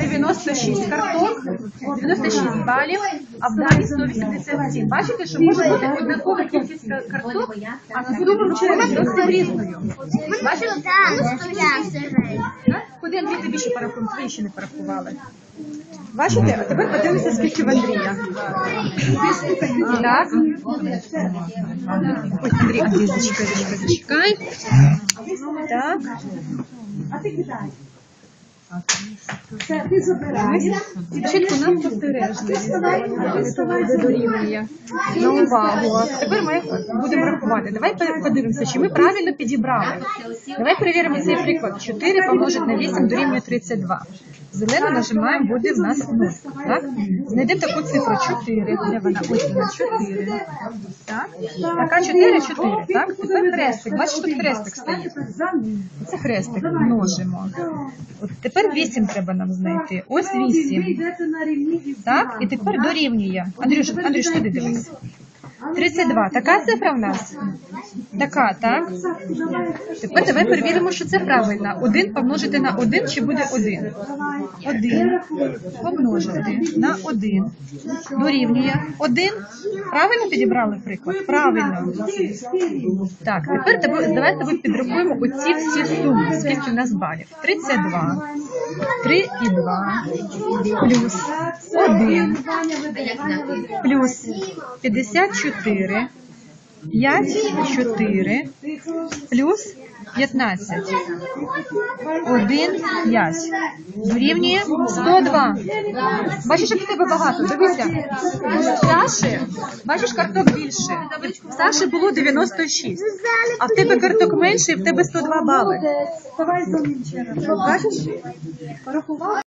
96 карток, 96 балів, а в Дані 187. Бачите, що може бути однакова кількість ка- карток, а на другому чоловік досить різною. Бачиш? Так? Куди Андрій тобі ще порахуємо? Твої ще не порахували. Бачите? А тепер подивимося, скільки в Андрія. Так. Ой, Андрій, Андрій, зачекай, зачекай, зачекай. Так. Це ти забираєш. Чітко нам дорівнює на увагу. Тепер ми будемо рахувати. Давай подивимося, чи ми правильно підібрали. Давай перевіримо цей приклад. 4 помножити на 8 дорівнює 32. Зелену нажимаємо, буде в нас 0. Так? Знайдемо таку цифру 4. Де вона? Ось вона 4. Так? Така 4, 4. Так? Тепер хрестик. Бачиш, тут хрестик стоїть. Це хрестик множимо. От тепер 8 треба нам знайти. Ось 8. йдете на рівні із Так, і тепер дорівнює. Андрюш, Андрюш, туди дивись. 32. Така цифра в нас? Така, так? Тепер давай перевіримо, що це правильно. 1 помножити на 1 чи буде 1? 1 помножити на 1 дорівнює 1. Правильно підібрали приклад? Правильно. Так, тепер тебе- давай тобі підрахуємо оці всі суми. Скільки в нас балів? 32, 3 і 2, плюс 1, плюс 54, 5 4, плюс 15. 1, 5. Дорівнює 102. Бачиш, як в тебе багато. Дивися. Саші, бачиш, карток більше. В Саші було 96. А в тебе карток менше, і в тебе 102 бали. Бачиш? Порахував?